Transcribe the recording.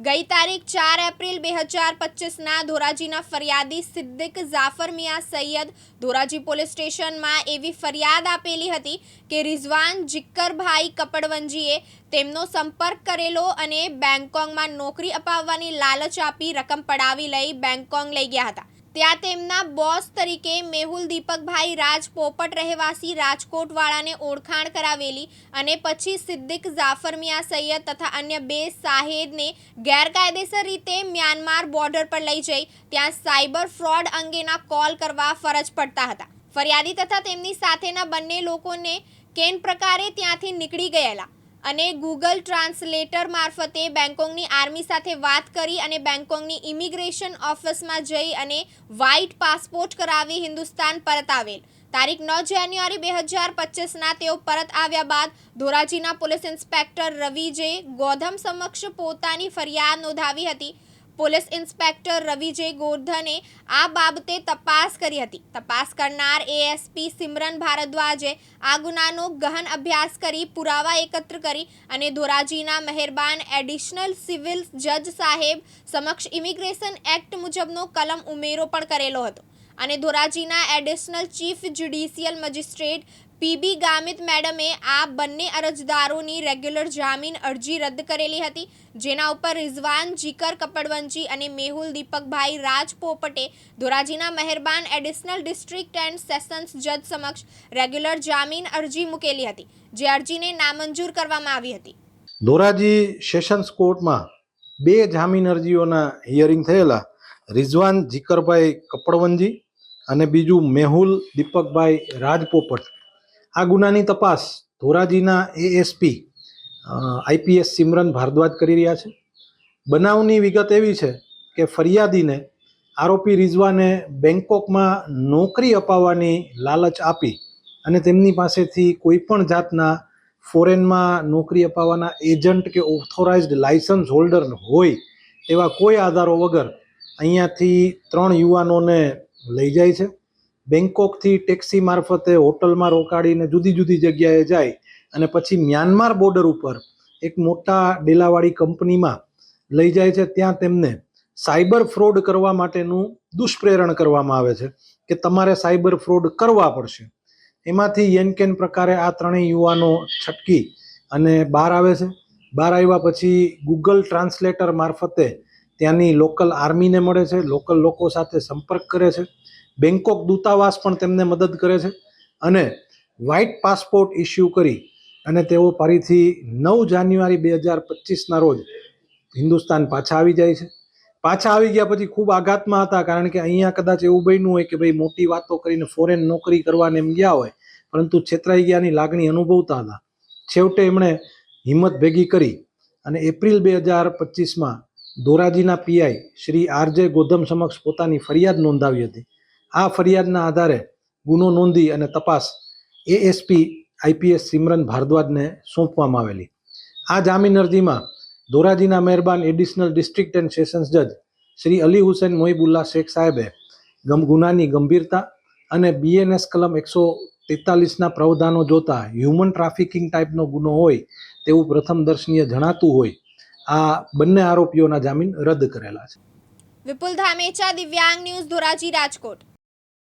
ગઈ તારીખ ચાર એપ્રિલ બે હજાર પચીસના ધોરાજીના ફરિયાદી સિદ્દીક જાફર મિયા સૈયદ ધોરાજી પોલીસ સ્ટેશનમાં એવી ફરિયાદ આપેલી હતી કે રિઝવાન જિક્કરભાઈ કપડવંજીએ તેમનો સંપર્ક કરેલો અને બેંગકોંગમાં નોકરી અપાવવાની લાલચ આપી રકમ પડાવી લઈ બેંગકોંગ લઈ ગયા હતા. ત્યાં તેમના બોસ તરીકે મેહુલ દીપકભાઈ રાજ પોપટ રહેવાસી રાજકોટવાળાને ઓળખાણ કરાવેલી અને પછી સિદ્દીક જાફર મિયા સૈયદ તથા અન્ય બે સાહેદને ગેરકાયદેસર રીતે મ્યાનમાર બોર્ડર પર લઈ જઈ ત્યાં સાયબર ફ્રોડ અંગેના કોલ કરવા ફરજ પડતા હતા. ફરિયાદી તથા તેમની સાથેના બંને લોકોને કેન પ્રકારે ત્યાંથી નીકળી ગયેલા. અને ગૂગલ ટ્રાન્સલેટર મારફતે બેંકોંગની આર્મી સાથે વાત કરી અને બેંગકોંગની ઇમિગ્રેશન ઓફિસમાં જઈ અને વ્હાઇટ પાસપોર્ટ કરાવી હિન્દુસ્તાન પરત આવેલ. તારીખ નવ જાન્યુઆરી બે હજાર પચીસના તેઓ પરત આવ્યા બાદ ધોરાજીના પોલીસ ઇન્સ્પેક્ટર રવિજે ગોધમ સમક્ષ પોતાની ફરિયાદ નોંધાવી હતી. પોલીસ ઇન્સ્પેક્ટર રવિજય ગોર્ધને આ બાબતે તપાસ કરી હતી. તપાસ કરનાર એએસપી સિમરન ભારદ્વાજે આ ગુનાનો ગહન અભ્યાસ કરી પુરાવા એકત્ર કરી અને ધોરાજીના મહેરબાન એડિશનલ સિવિલ જજ સાહેબ સમક્ષ ઇમિગ્રેશન એક્ટ મુજબનો કલમ ઉમેરો પણ કરેલો હતો. અને ધોરાજીના additional chief judicial magistrate PB Gamit મેડમે આ બંને અરજદારોની રેગ્યુલર જામીન અરજી રદ કરેલી હતી, જેના ઉપર રિઝવાન જીકર કપડવંજી અને મેહુલ દીપકભાઈ રાજ પોપટે ધોરાજીના મહેરબાન એડિશનલ ડિસ્ટ્રિક્ટ એન્ડ સેશન્સ જજ સમક્ષ રેગ્યુલર જામીન અરજી મૂકેલી હતી, જે અરજીને નામંજૂર કરવામાં આવી હતી. ધોરાજી સેશન્સ કોર્ટમાં બે જામીન અરજીઓના હિયરિંગ થયેલા રિઝવાન જીકરભાઈ કપડવંજી અને બીજું મેહુલ દીપકભાઈ રાજપોપટ આ ગુનાની તપાસ ધોરાજીના એએસપી આઈપીએસ સિમરન ભારદ્વાજ કરી રહ્યા છે. બનાવની વિગત એવી છે કે ફરિયાદીને આરોપી રિઝવાને બેંકોકમાં નોકરી અપાવવાની લાલચ આપી અને તેમની પાસેથી કોઈ પણ જાતના ફોરેનમાં નોકરી અપાવવાના એજન્ટ કે ઓથોરાઇઝ્ડ લાયસન્સ હોલ્ડર હોય એવા કોઈ આધારો વગર અહીંયાથી ત્રણ યુવાનોને લઈ જાય છે. બેંકોકથી ટેક્સી મારફતે હોટલમાં રોકાડીને જુદી જુદી જગ્યાએ જાય અને પછી મ્યાનમાર બોર્ડર ઉપર એક મોટા ડેલાવાળી કંપનીમાં લઈ જાય છે, ત્યાં તેમને સાયબર ફ્રોડ કરવા માટેનું દુષ્પ્રેરણ કરવામાં આવે છે કે તમારે સાયબર ફ્રોડ કરવા પડશે. એમાંથી યેનકેન પ્રકારે આ ત્રણેય યુવાનો છટકી અને બહાર આવે છે. બહાર આવ્યા પછી ગૂગલ ટ્રાન્સલેટર મારફતે ત્યાંની લોકલ આર્મીને મળે છે, લોકલ લોકો સાથે સંપર્ક કરે છે, બેંકોક દૂતાવાસ પણ તેમને મદદ કરે છે અને વ્હાઇટ પાસપોર્ટ ઇસ્યુ કરી અને તેઓ ફરીથી નવ જાન્યુઆરી બે હજાર પચીસના રોજ હિન્દુસ્તાન પાછા આવી જાય છે. પાછા આવી ગયા પછી ખૂબ આઘાતમાં હતા કારણ કે અહીંયા કદાચ એવું બન્યું હોય કે ભાઈ મોટી વાતો કરીને ફોરેન નોકરી કરવાને એમ ગયા હોય, પરંતુ છેતરાઈ ગયાની લાગણી અનુભવતા હતા. છેવટે એમણે હિંમત ભેગી કરી અને એપ્રિલ બે હજાર પચીસમાં ધોરાજીના પીઆઈ શ્રી આરજે ગોધમ સમક્ષ પોતાની ફરિયાદ નોંધાવી હતી. આ ફરિયાદના આધારે ગુનો નોંધી અને તપાસ એએસપી આઈપીએસ સિમરન ભારદ્વાજને સોંપવામાં આવેલી. આ જામીન અરજીમાં ધોરાજીના મહેરબાન એડિશનલ ડિસ્ટ્રિક્ટ એન્ડ સેશન્સ જજ શ્રી અલી હુસેન મોહિબુલ્લા શેખ સાહેબે ગમ, ગુનાની ગંભીરતા અને બીએનએસ કલમ એકસો તેતાલીસના પ્રાવધાનો જોતા હ્યુમન ટ્રાફિકિંગ ટાઈપનો ગુનો હોય તેવું પ્રથમ દર્શનીય જણાતું હોય આ બંને આરોપીઓના જામીન રદ કરેલા છે. વિપુલ ધામેચા દિવ્યાંગ ન્યૂઝ ધોરાજી રાજકોટ.